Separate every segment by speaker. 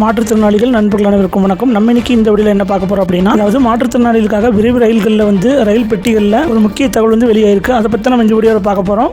Speaker 1: மாற்றுத்திறனாளிகள் நண்பர்கள் அனைவருக்கும் வணக்கம். நம்ம இன்னைக்கு இந்த வழியில் என்ன பார்க்க போறோம் அப்படின்னா அதாவது மாற்றுத்திறனாளிகளுக்காக விரைவு ரயில்களில் வந்து ரயில் பெட்டிகளில் ஒரு முக்கிய தகவல் வந்து வெளியாயிருக்கு. அதை பற்றி நம்ம இந்த வீடியோவில் பார்க்க போகிறோம்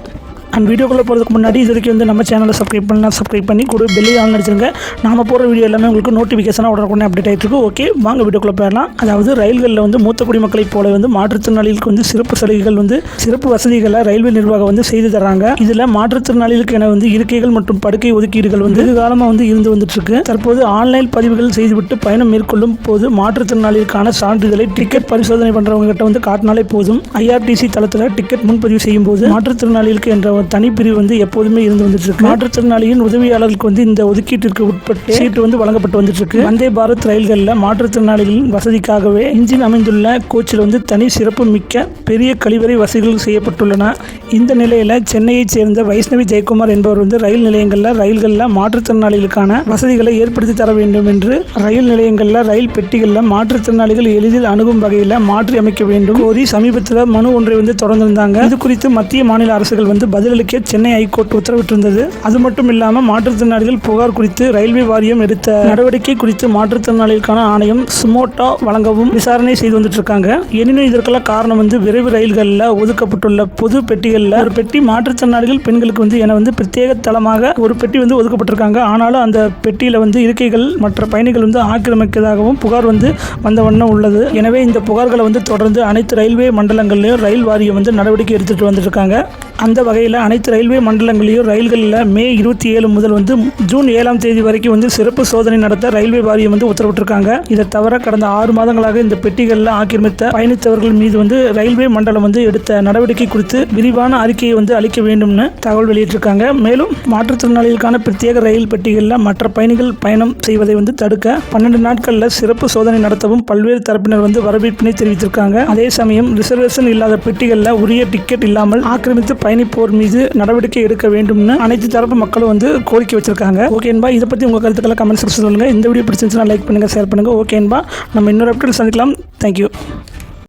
Speaker 1: அண்ட் வீடியோக்குள்ளே போகிறதுக்கு முன்னாடி இது வரைக்கும் வந்து நம்ம சேனலை சப்ஸ்கிரைப் பண்ணலாம் சப்ஸ்கிரைப் பண்ணி கூட பெல்லி ஆன் அடிச்சிருங்க. நாம போகிற வீடியோ எல்லாமே உங்களுக்கு நோட்டிஃபிகேஷனாக உடனே அப்டேட் ஆகிட்டு ஓகே வாங்க வீடியோக்குள்ளே போயிடலாம். அதாவது ரயில்களில் வந்து மூத்த குடிமக்களைப் போல வந்து மாற்றுத்திறனாளிகளுக்கு வந்து சிறப்பு சலுகைகள் வந்து சிறப்பு வசதிகளை ரயில்வே நிர்வாகம் வந்து செய்து தராங்க இதில் மாற்றுத்திறனாளிகளுக்கு என வந்து இருக்கைகள் மற்றும் படுக்கை ஒதுக்கீடுகள் வந்து இது காலமாக வந்து இருந்து வந்துட்டு இருக்கு. தற்போது ஆன்லைன் பதிவுகள் செய்துவிட்டு பயணம் மேற்கொள்ளும் போது மாற்றுத்திறனாளிகளுக்கான சான்றிதழை டிக்கெட் பரிசோதனை பண்ணுறவங்க கிட்ட வந்து காட்டினாலே போதும். ஐஆர்டிசி தளத்தில் டிக்கெட் முன்பதிவு செய்யும் போது மாற்றுத்திறனாளிகளுக்கு என்ற தனிப்பிரிவு வந்து எப்போதுமே இருந்து வந்துட்டு இருக்கு மாற்றுத்திறனாளியின் உதவியாளர்களுக்கு வந்து இந்த ஒதுக்கீட்டிற்கு உட்பட்டு சீட்டு வந்து வழங்கப்பட்டு வந்துட்டு இருக்கு வந்தே பாரத் ரயில்களில் மாற்றுத்திறனாளிகளின் வசதிக்காகவே இன்ஜின் அமைந்துள்ள கோச்சில் வந்து தனி சிறப்பு மிக்க பெரிய கழிவறை வசதிகள் செய்யப்பட்டுள்ளன. இந்த நிலையில சென்னையைச் சேர்ந்த வைஷ்ணவி ஜெயக்குமார் என்பவர் வந்து ரயில் நிலையங்களில் ரயில்களில் மாற்றுத்திறனாளிகளுக்கான வசதிகளை ஏற்படுத்தி தர வேண்டும் என்று ரயில் நிலையங்களில் ரயில் பெட்டிகளில் மாற்றுத்திறனாளிகள் எளிதில் அணுகும் வகையில் மாற்றி அமைக்க வேண்டும். கோரி சமீபத்தில் மனு ஒன்றை வந்து தொடர்ந்திருந்தாங்க. இது குறித்து மத்திய மாநில அரசுகள் வந்து பதில் பதிலளிக்க சென்னை ஹைகோர்ட் உத்தரவிட்டிருந்தது. அது மட்டும் இல்லாமல் மாற்றுத்திறனாளிகள் புகார் குறித்து ரயில்வே வாரியம் எடுத்த நடவடிக்கை குறித்து மாற்றுத்திறனாளிகளுக்கான ஆணையம் சுமோட்டா வழங்கவும் விசாரணை செய்து வந்துட்டு இருக்காங்க எனினும் இதற்கெல்லாம் காரணம் வந்து விரைவு ரயில்களில் ஒதுக்கப்பட்டுள்ள பொது பெட்டிகளில் ஒரு பெட்டி மாற்றுத்திறனாளிகள் பெண்களுக்கு வந்து என வந்து பிரத்யேக தளமாக ஒரு பெட்டி வந்து ஒதுக்கப்பட்டிருக்காங்க. ஆனாலும் அந்த பெட்டியில் வந்து இருக்கைகள் மற்ற பயணிகள் வந்து ஆக்கிரமிக்கதாகவும் புகார் வந்து வந்த வண்ணம் உள்ளது. எனவே இந்த புகார்களை வந்து தொடர்ந்து அனைத்து ரயில்வே மண்டலங்களிலும் ரயில் வாரியம் வந்து நடவடிக்கை எடுத்துட்டு வந்துட்டு இருக்காங்க அந்த வகையில் அனைத்து ரயில்வே மண்டலங்களிலும் ரயில்களில் மே இருபத்தி ஏழு முதல் வந்து ஜூன் ஏழாம் தேதி வரைக்கும் வந்து சிறப்பு சோதனை நடத்த ரயில்வே வாரியம் வந்து உத்தரவிட்டிருக்காங்க. இதை தவிர கடந்த ஆறு மாதங்களாக இந்த பெட்டிகளில் ஆக்கிரமித்த பயணித்தவர்கள் மீது வந்து ரயில்வே மண்டலம் வந்து எடுத்த நடவடிக்கை குறித்து விரிவான அறிக்கையை வந்து அளிக்க வேண்டும்னு தகவல் வெளியிட்டிருக்காங்க. மேலும் மாற்றுத்திறனாளிகளுக்கான பிரத்யேக ரயில் பெட்டிகளில் மற்ற பயணிகள் பயணம் செய்வதை வந்து தடுக்க பன்னெண்டு நாட்களில் சிறப்பு சோதனை நடத்தவும் பல்வேறு தரப்பினர் வந்து வரவேற்பினை தெரிவித்திருக்காங்க. அதே சமயம் ரிசர்வேஷன் இல்லாத பெட்டிகளில் உரிய டிக்கெட் இல்லாமல் ஆக்கிரமித்து பயணிப்போர் மீது நடவடிக்கை எடுக்க வேண்டும்னு அனைத்து தரப்பு மக்களும் வந்து கோரிக்கை வச்சிருக்காங்க. ஓகேன்பா இதை பற்றி உங்கள் கருத்துக்களை கமெண்ட்ஸ் சொல்லுங்கள் இந்த வீடியோ பிடிச்சிருந்துச்சுன்னா லைக் பண்ணுங்கள் ஷேர் பண்ணுங்கள் ஓகேன்பா நம்ம இன்னொரு அப்டேட் சந்திக்கலாம். தேங்க்யூ